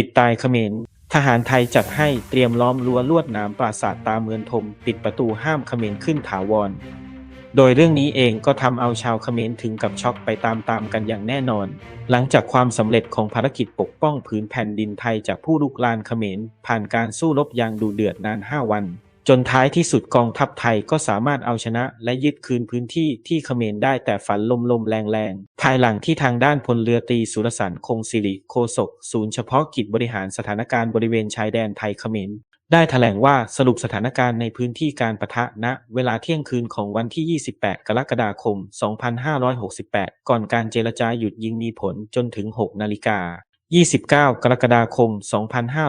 ปิดตายเขมรทหารไทยจัดให้เตรียมล้อมรั้วลวดหนามปราสาทตาเมืองทม ปิดประตูห้ามเขมรขึ้นถาวร โดยเรื่องนี้เองก็ทำเอาชาวเขมรถึงกับช็อกไปตามๆกันอย่างแน่นอน หลังจากความสำเร็จของภารกิจปกป้องพื้นแผ่นดินไทยจากผู้ลุกลานเขมรผ่านการสู้รบอย่างดูเดือดนาน 5 วัน จนท้ายที่สุดกองทัพไทยก็สามารถเอาชนะ และยึดคืนพื้นที่ที่เขมรได้แต่ฝันลมๆแรงๆ ภายหลังที่ทางด้านพลเรือตรีสุรสันต์คงสิริโคศก ศูนย์เฉพาะกิจบริหารสถานการณ์บริเวณชายแดนไทยเขมรได้แถลงว่าสรุปสถานการณ์ในพื้นที่การปะทะณเวลาเที่ยงคืนของวันที่ 28 กรกฎาคม 2568 ก่อนการเจรจาหยุดยิงมีผลจนถึง 6 นาฬิกา 29 กรกฎาคม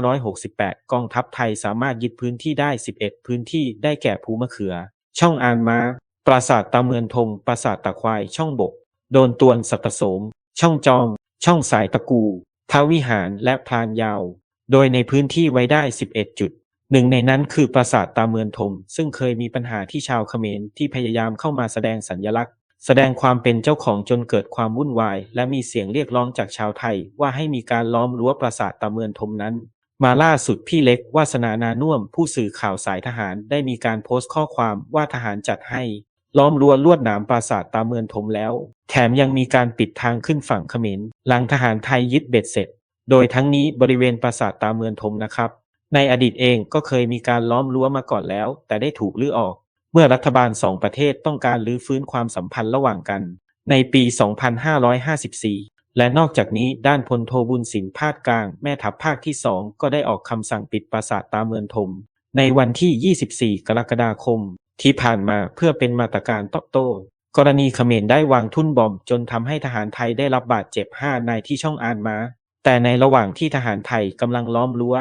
2568 กองทัพไทยสามารถยึดพื้นที่ได้ 11 พื้นที่ได้แก่ภูมะเขือ ช่องอานม้า ปราสาทตาเมือนทมปราสาทตะควาย ช่องบก โดนตวนสัตโสม ช่องจอม ช่องสายตะกูพระวิหารและพรานยาว โดยในพื้นที่ไว้ได้ 11 จุด หนึ่งในนั้นคือปราสาทตาเมือนทมซึ่งเคยมีปัญหาที่ชาวเขมรที่พยายามเข้ามาแสดงสัญลักษณ์ แสดงความเป็นเจ้าของจนเกิดความวุ่นวาย และมีเสียงเรียกร้องจากชาวไทย ว่าให้มีการล้อมรั้วปราสาทตาเมือนทมนั้น มาล่าสุดพี่เล็กวาสนานานุ่มผู้สื่อข่าวสายทหารได้มีการโพสต์ข้อความว่าทหารจัดให้ ล้อมรั้วลวดหนามปราสาทตาเมือนทมแล้ว แถมยังมีการปิดทางขึ้นฝั่งเขมรหลังทหารไทยยึดเบ็ดเสร็จ โดยทั้งนี้บริเวณปราสาทตาเมือนทมนะครับ ในอดีตเองก็เคยมีการล้อมรั้วมาก่อนแล้ว แต่ได้ถูกลื้อออก มื่อรัฐบาลสองประเทศต้องการรื้อฟื้นความสัมพันธ์ระหว่างกัน ในปี 2554 และนอกจากนี้ด้านพลโทบุญสินภาคกลาง แม่ทัพภาคที่2ก็ได้ออกคำสั่งปิดปราสาทตาเมืองทม ในวันที่ 24 กรกฎาคม ที่ผ่านมาเพื่อเป็นมาตรการตอบโต้กรณีเขมรได้วางทุ่นบอมจนทำให้ทหารไทยได้รับบาดเจ็บ 5 นายที่ช่องอานมา แต่ในระหว่างที่ทหารไทยกำลังล้อมรั้ว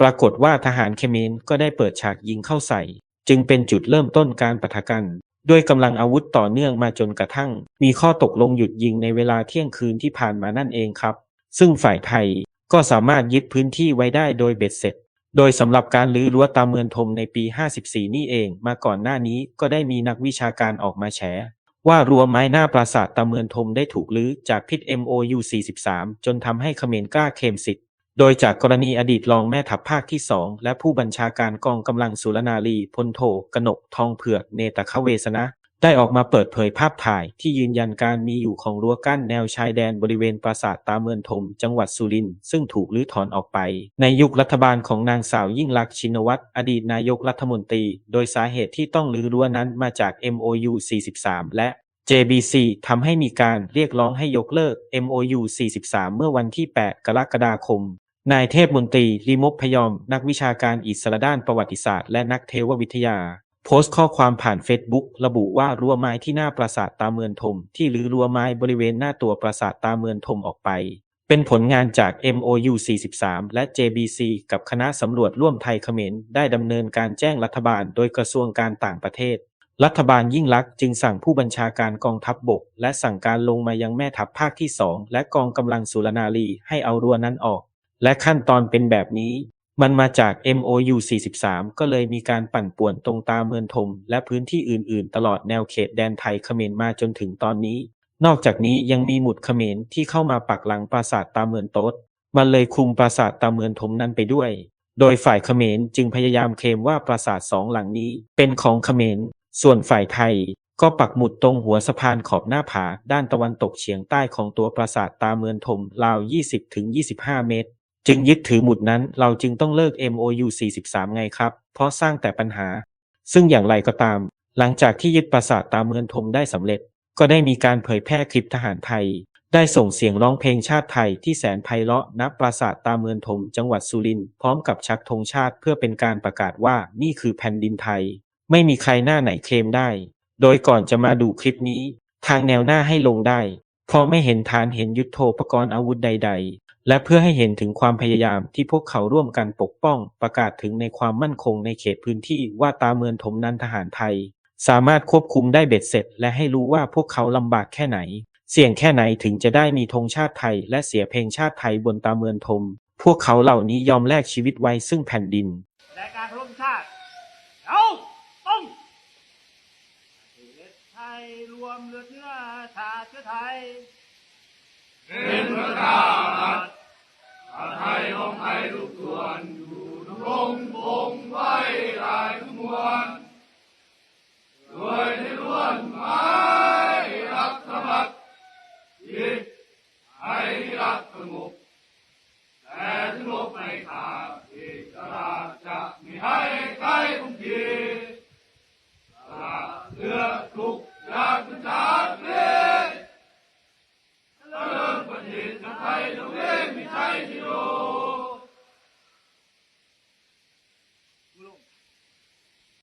ปรากฏว่าทหารเขมรก็ได้เปิดฉากยิงเข้าใส่ จึงเป็นจุดเริ่มต้นการปะทะกันด้วยกำลังอาวุธต่อเนื่องมาจนกระทั่ง มีข้อตกลงหยุดยิงในเวลาเที่ยงคืนที่ผ่านมานั่นเองครับ ซึ่งฝ่ายไทยก็สามารถยึดพื้นที่ไว้ได้โดยเบ็ดเสร็จ โดยสำหรับการลื้อรั้วตามเมืองทมในปี 54 นี่เอง มาก่อนหน้านี้ก็ได้มีนักวิชาการออกมาแฉ ว่ารั้วไม้หน้าปราสาทตาเมืองทมได้ถูกลื้อจากพิษ MOU 43 จนทำให้เขมรกล้าเคมสิทธิ์ โดยจากกรณีอดีตรองแม่ทัพภาคที่2และผู้บัญชาการกองกำลังสุรนารีพลโทกนกทองเผือกเนตคเวสนะ ได้ออกมาเปิดเผยภาพถ่ายที่ยืนยันการมีอยู่ของรั้วกั้นแนวชายแดนบริเวณปราสาทตาเมืองทม จังหวัดสุรินทร์ซึ่งถูกรื้อถอนออกไป ในยุครัฐบาลของนางสาวยิ่งลักษณ์ชินวัตรอดีตนายกรัฐมนตรี โดยสาเหตุที่ต้องรื้อรั้วนั้นมาจาก MOU 43 และ JBC ทำให้มีการเรียกร้องให้ยกเลิก MOU 43 เมื่อวันที่ 8 กรกฎาคม นายเทพมนตรีลิมพพยอม นักวิชาการอิสระด้านประวัติศาสตร์และนักเทววิทยา โพสต์ข้อความผ่านเฟซบุ๊กระบุว่ารั้วไม้ที่หน้าปราสาทตาเมืองทม ที่รื้อรั้วไม้บริเวณหน้าตัวปราสาทตาเมืองทมออกไป เป็นผลงานจาก MOU 43 และ JBC กับคณะสำรวจร่วมไทยเขมรได้ดำเนินการแจ้งรัฐบาลโดยกระทรวงการต่างประเทศรัฐบาลยิ่งลักษณ์จึงสั่งผู้บัญชาการกองทัพบบก และสั่งการลงมายังแม่ทัพภาคที่2และกองกำลังสุรนารีให้เอารั้วนั้นออก และขั้นตอนเป็นแบบนี้ มันมาจาก MOU 43 ก็เลยมีการปั่นป่วนตรงตามเมืองทม และพื้นที่อื่นๆ ตลอดแนวเขตแดนไทยเขมรมาจนถึงตอนนี้ นอกจากนี้ยังมีหมุดเขมรที่เข้ามาปักหลังปราสาทตาเมืองโต๊ดมันเลยคุมปราสาทตาเมืองทมนั้นไปด้วย โดยฝ่ายเขมรจึงพยายามเคลมว่าปราสาทสองหลังนี้เป็นของเขมร ส่วนฝ่ายไทยก็ปักหมุดตรงหัวสะพานขอบหน้าผาด้านตะวันตกเฉียงใต้ของตัวปราสาทตาเมืองทมราว 20-25 เมตร จึงยึดถือหมุดนั้น เราจึงต้องเลิก MOU 43 ไงครับ เพราะสร้างแต่ปัญหา ซึ่งอย่างไรก็ตาม หลังจากที่ยึดปราสาทตาเมืองทมได้สำเร็จ ก็ได้มีการเผยแพร่คลิปทหารไทย ได้ส่งเสียงร้องเพลงชาติไทยที่แสนไพเราะณปราสาทตาเมืองทมจังหวัดสุรินทร์พร้อมกับชักธงชาติเพื่อเป็นการประกาศว่านี่คือแผ่นดินไทย ไม่มีใครหน้าไหนเคลมได้ โดยก่อนจะมาดูคลิปนี้ ทางแนวหน้าให้ลงได้เพราะไม่เห็นฐานเห็นยุทโธปกรณ์อาวุธใด ๆ และเพื่อให้เห็นถึงความพยายามที่พวกเขาร่วมกันปกป้อง ประกาศถึงในความมั่นคงในเขตพื้นที่ว่าตาเมืองถมนั้นทหารไทย สามารถควบคุมได้เบ็ดเสร็จ และให้รู้ว่าพวกเขาลำบากแค่ไหน เสี่ยงแค่ไหนถึงจะได้มีธงชาติไทย และเสียเพลงชาติไทยบนตาเมืองทม พวกเขาเหล่านี้ยอมแลกชีวิตไว้ซึ่งแผ่นดินและการเคารพชาติเอาต้องประเทศไทยรวมเลือดเนื้อชาติเชื้อไทยเป็นพระเจ้า รงคงไว้ได้ทุกมวลด้วยในล้วนหมายรักสมัครจิตให้รักสงบแต่ถึงลบไม่ขาดเอกราชจะไม่ให้ใครคุมขีสละเลือดทุกอยากเป็นชาติเลืเริ่มประเทศไทยตะเวนไม่ใช่ที่โล